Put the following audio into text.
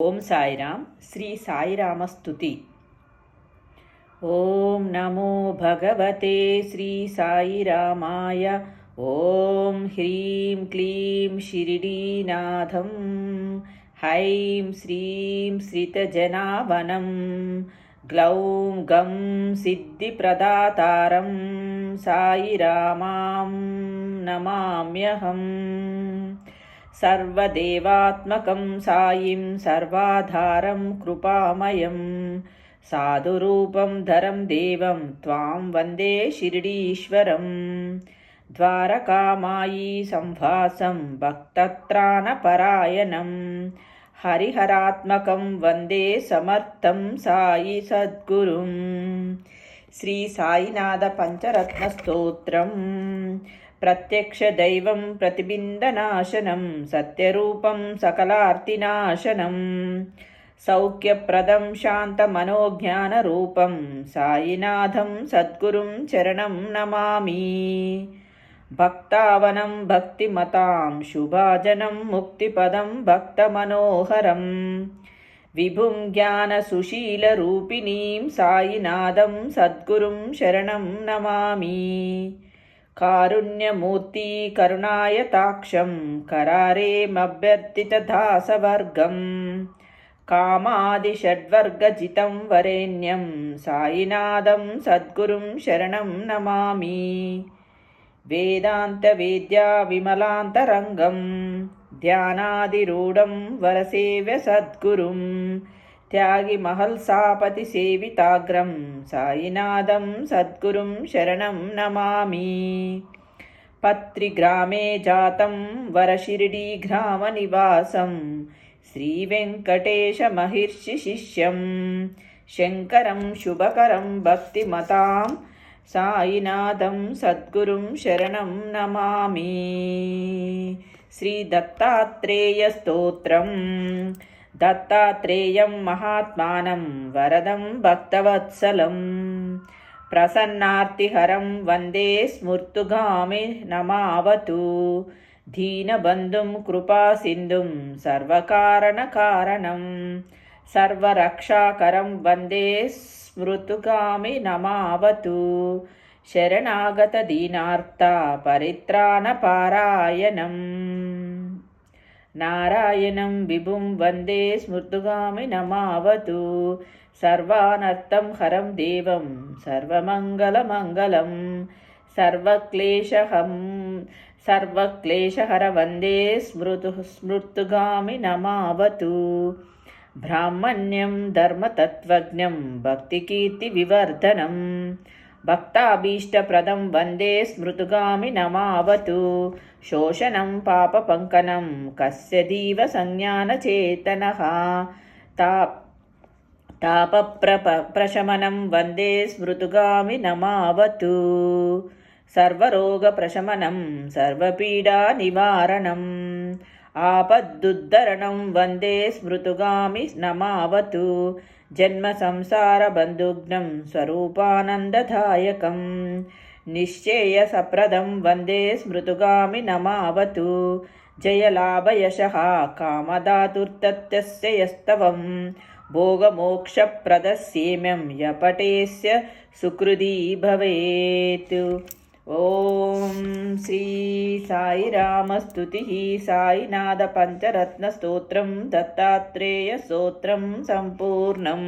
ఓం సాయిరామ్ శ్రీ సాయిరామస్తుతి ఓం నమో భగవతే శ్రీ సాయిరామాయ ఓం హ్రీం క్లీం షిరిడీనాథం హైం శ్రీం శ్రితజనావనం గ్లౌం గం సిద్ధిప్రదాతారం సాయిరామాం నమామ్యహం सर्वदेवात्मकं सायिं सर्वाधारं कृपामयं साधुरूपं धरं देवं त्वां वन्दे शिरडीश्वरं द्वारकामायी संभासं भक्तत्राणपरायणं हरिहरात्मकं वन्दे समर्थं सायि सद्गुरुं श्रीसायिनाथपञ्चरत्नस्तोत्रम् ప్రత్యక్ష దైవం ప్రతిబిందనాశనం సత్యరూపం సకలార్తినాశనం సౌఖ్యప్రదం శాంతమనోజ్ఞానరూపం సాయినాథం సద్గురుం చరణం నమామి భక్తావనం భక్తిమతాం శుభాజనం ముక్తిపదం భక్తమనోహరం విభుం జ్ఞానసుశీలరూపిణీం సాయినాథం సద్గురుం శరణం నమామి. कारुण्यमूर्तिकरुणाय करुणायताक्षं करारेमभ्यर्थितदासवर्गम् कामादिषड्वर्गजितं वरेण्यं सायिनादं सद्गुरुं शरणं नमामि। वेदान्तवेद्याविमलान्तरङ्गं ध्यानादिरूढं वरसेव्य सद्गुरुम् త్యాగి మహల్సాపతి సేవితాగ్రం సాయినాథం సద్గురుం శరణం నమామి పత్రిగ్రామే జాతం వరశిరిడీగ్రామనివాసం శ్రీవెంకటేశమహిర్షి శిష్యం శంకరం శుభకరం భక్తిమతాం సాయినాథం సద్గురుం శరణం నమామి శ్రీ దత్తాత్రేయం మహాత్మానం వరదం భక్తవత్సలం. ప్రసన్నార్తిహరం వందే స్మృతుగామి నమావతు. దీనబంధుం కృపాసింధుం సర్వకారణకారణం. సర్వరక్షాకరం వందే స్మృతుగామి నమావతు. శరణాగత దీనార్త పరిత్రాణ పారాయణం నారాయణం విభుం వందే స్మృతుగామి నమావతు. సర్వానర్థం హరం దేవం సర్వమంగళమంగళం. సర్వక్లేశహం సర్వక్లేశహర వందే స్మృతు స్మృతుగామి నమావతు. బ్రాహ్మణ్యం ధర్మతత్వజ్ఞం భక్తికీర్తి వివర్ధనం. భక్తాభీష్టప్రదం వందే స్మృతుగామి నమావతు శోషణం పాపపంకనం కస్య దీవ సంజ్ఞానచేతన. తా తాపప్రప ప్రశమనం వందే స్మృతుగామి నమావతు సర్వరోగప్రశమనం సర్వపీడా నివారణం ఆపద్దుద్ధరణం వందే స్మృతుగామి నమావతు జన్మ సంసార బంధుఘ్నం స్వరూపానందదాయకం నిశ్చేయసప్రదం వందే స్మృతుగామి నమావతు జయలాభయశ కామదాతుర్తత్యస్య యస్తవం భోగమోక్షప్రదస్యేమ్యం యపటేస్య సుకృదీ భవేత్ ఓం శ్రీ సాయి రామస్తుతి సాయినాథ పంచరత్న స్తోత్రం దత్తాత్రేయ స్తోత్రం సంపూర్ణం.